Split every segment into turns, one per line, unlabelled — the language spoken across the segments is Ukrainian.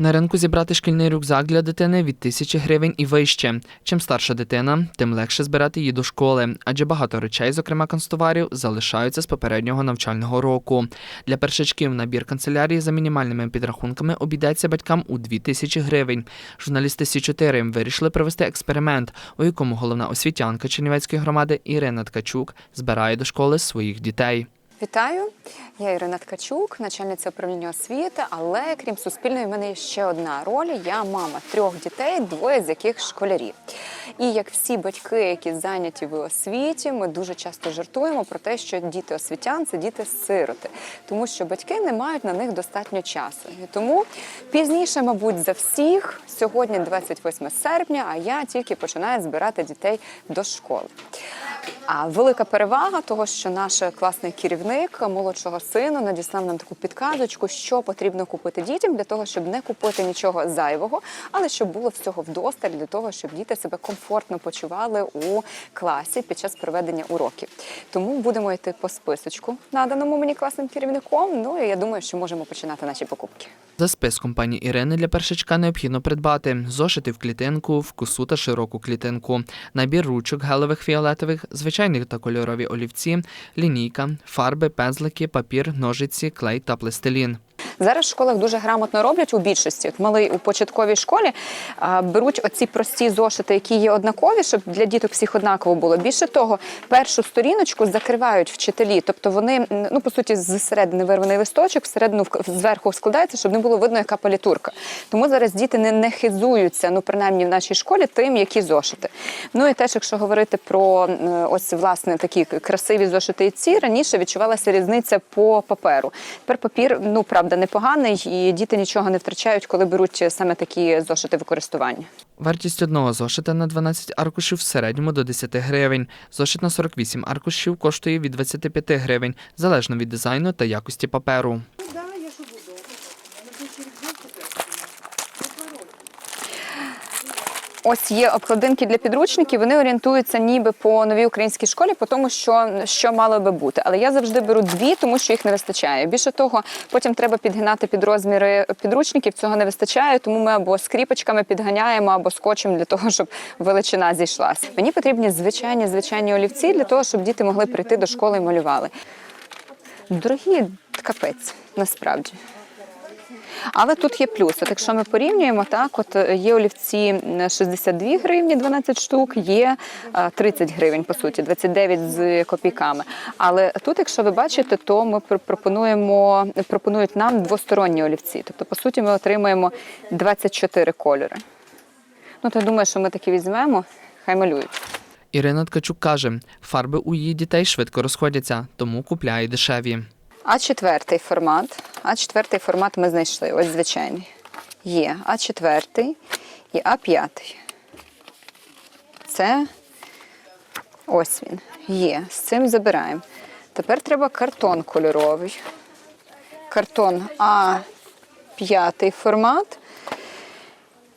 На ринку зібрати шкільний рюкзак для дитини від тисячі гривень і вище. Чим старша дитина, тим легше збирати її до школи, адже багато речей, зокрема канцтоварів, залишаються з попереднього навчального року. Для першачків набір канцелярії за мінімальними підрахунками обійдеться батькам у 2 тисячі гривень. Журналісти Сі 4 вирішили провести експеримент, у якому головна освітянка Чернівецької громади Ірина Ткачук збирає до школи своїх дітей.
Вітаю, я Ірина Ткачук, начальниця управління освіти. Але крім суспільної, в мене є ще одна роль. Я мама трьох дітей, двоє з яких школярі. І як всі батьки, які зайняті в освіті, ми дуже часто жартуємо про те, що діти освітян це діти сироти, тому що батьки не мають на них достатньо часу. І тому пізніше, мабуть, за всіх сьогодні 28 серпня, а я тільки починаю збирати дітей до школи. А велика перевага того, що наш класний керівник молодшого сину надіслав нам таку підказочку, що потрібно купити дітям для того, щоб не купити нічого зайвого, але щоб було всього вдосталь для того, щоб діти себе комфортно почували у класі під час проведення уроків. Тому будемо йти по списочку, наданому мені класним керівником. Ну і я думаю, що можемо починати наші покупки.
За списком пані Ірини для першачка необхідно придбати зошити в клітинку, вкусу та широку клітинку, набір ручок гелевих фіолетових, звичайних та кольорові олівці, лінійка, фарби, пензлики, папір, ножиці, клей та пластилін.
Зараз в школах дуже грамотно роблять у більшості. От малий у початковій школі а, беруть оці прості зошити, які є однакові, щоб для діток всіх однаково було. Більше того, першу сторіночку закривають вчителі, тобто вони ну по суті зсередини вирваний листочок, всередину зверху складається, щоб не було видно, яка палітурка. Тому зараз діти не, не хизуються, ну принаймні в нашій школі, тим, які зошити. Ну і теж, якщо говорити про ось власне такі красиві зошити і ці, раніше відчувалася різниця по паперу. Тепер папір, ну правда, непоганий, і діти нічого не втрачають, коли беруть саме такі зошити в користування.
Вартість одного зошита на 12 аркушів в середньому до 10 гривень. Зошит на 48 аркушів коштує від 25 гривень, залежно від дизайну та якості паперу.
Ось є обкладинки для підручників. Вони орієнтуються ніби по новій українській школі, по тому, що, що мало би бути. Але я завжди беру дві, тому що їх не вистачає. Більше того, потім треба підгинати під розміри підручників. Цього не вистачає, тому ми або скріпочками підганяємо, або скотчем для того, щоб величина зійшлася. Мені потрібні звичайні звичайні олівці для того, щоб діти могли прийти до школи і малювали. Дорогі капець, насправді. Але тут є плюс. От якщо ми порівнюємо, так от е, є олівці 62 гривні 12 штук, є е, 30 гривень, по суті, 29 з копійками. Але тут, якщо ви бачите, то ми пропонуємо пропонують нам двосторонні олівці. Тобто, по суті, ми отримуємо 24 кольори. Ну, то я думаю, що ми такі візьмемо, хай малюють.
Ірина Ткачук каже, фарби у її дітей швидко розходяться, тому купляє дешеві.
А4 формат. А4 формат ми знайшли. Ось звичайний. Є А4 і А5. Це ось він. Є. З цим забираємо. Тепер треба картон кольоровий. Картон А5 формат.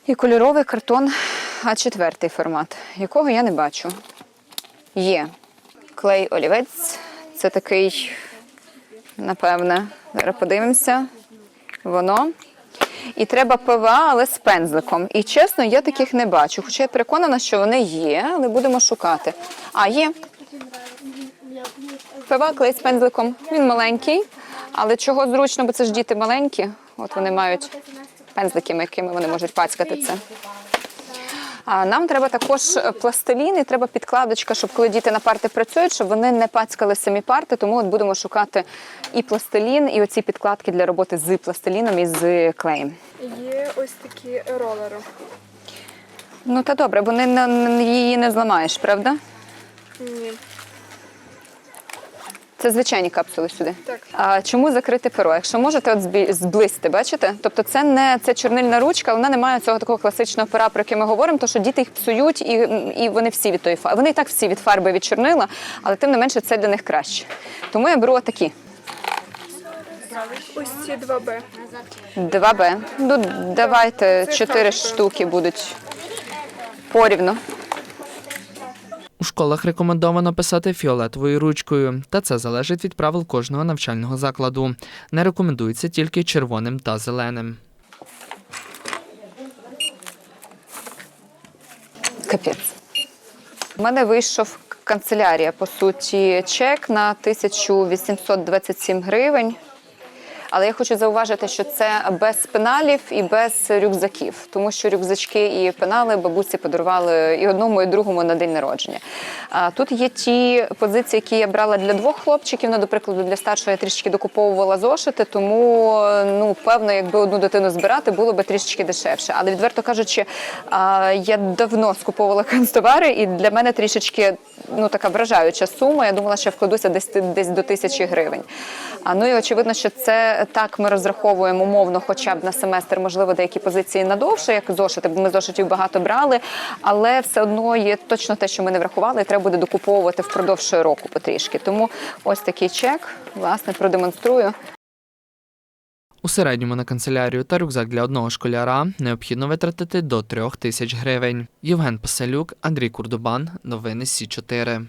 І кольоровий картон А4 формат, якого я не бачу. Є. Клей олівець. Це такий напевне. Зараз подивимося. Воно. І треба ПВА, але з пензликом. І чесно, я таких не бачу. Хоча я переконана, що вони є, але будемо шукати. А, є. ПВА клей з пензликом. Він маленький, але чого зручно, бо це ж діти маленькі. От вони мають пензлики, якими вони можуть пацькати це. А нам треба також е, пластилін і треба підкладочка, щоб коли діти на парти працюють, щоб вони не пацькали самі парти. Тому от будемо шукати і пластилін, і оці підкладки для роботи з пластиліном і з клеєм.
Є ось такі ролери.
Ну та добре, бо не- не- її не зламаєш, правда?
Ні.
Це звичайні капсули сюди.
Так.
А чому закрити перо? Якщо можете, от зблизьте, бачите? Тобто це не це чорнильна ручка, вона не має цього такого класичного пера, про який ми говоримо, тому що діти їх псують і, і вони всі від тої фарби. Вони і так всі від фарби від чорнила, але тим не менше це для них краще. Тому я беру отакі.
Ось ці 2Б.
2Б. Ну, давайте чотири штуки будуть порівну.
У школах рекомендовано писати фіолетовою ручкою, та це залежить від правил кожного навчального закладу. Не рекомендується тільки червоним та зеленим.
Капець. У мене вийшов канцелярія, по суті, чек на 1827 гривень. Але я хочу зауважити, що це без пеналів і без рюкзаків, тому що рюкзачки і пенали бабусі подарували і одному, і другому на день народження. А тут є ті позиції, які я брала для двох хлопчиків. Ну, до прикладу, для старшого я трішки докуповувала зошити, тому ну певно, якби одну дитину збирати, було би трішечки дешевше. Але відверто кажучи, я давно скуповувала канцтовари, і для мене трішечки ну така вражаюча сума. Я думала, що вкладуся десь десь до тисячі гривень. А ну і очевидно, що це так ми розраховуємо умовно, хоча б на семестр, можливо, деякі позиції надовше, як зошити, бо ми зошитів багато брали, але все одно є точно те, що ми не врахували, і треба буде докуповувати впродовж року потрішки. Тому ось такий чек, власне, продемонструю.
У середньому на канцелярію та рюкзак для одного школяра необхідно витратити до трьох тисяч гривень. Євген Паселюк, Андрій Курдубан. Новини Сі 4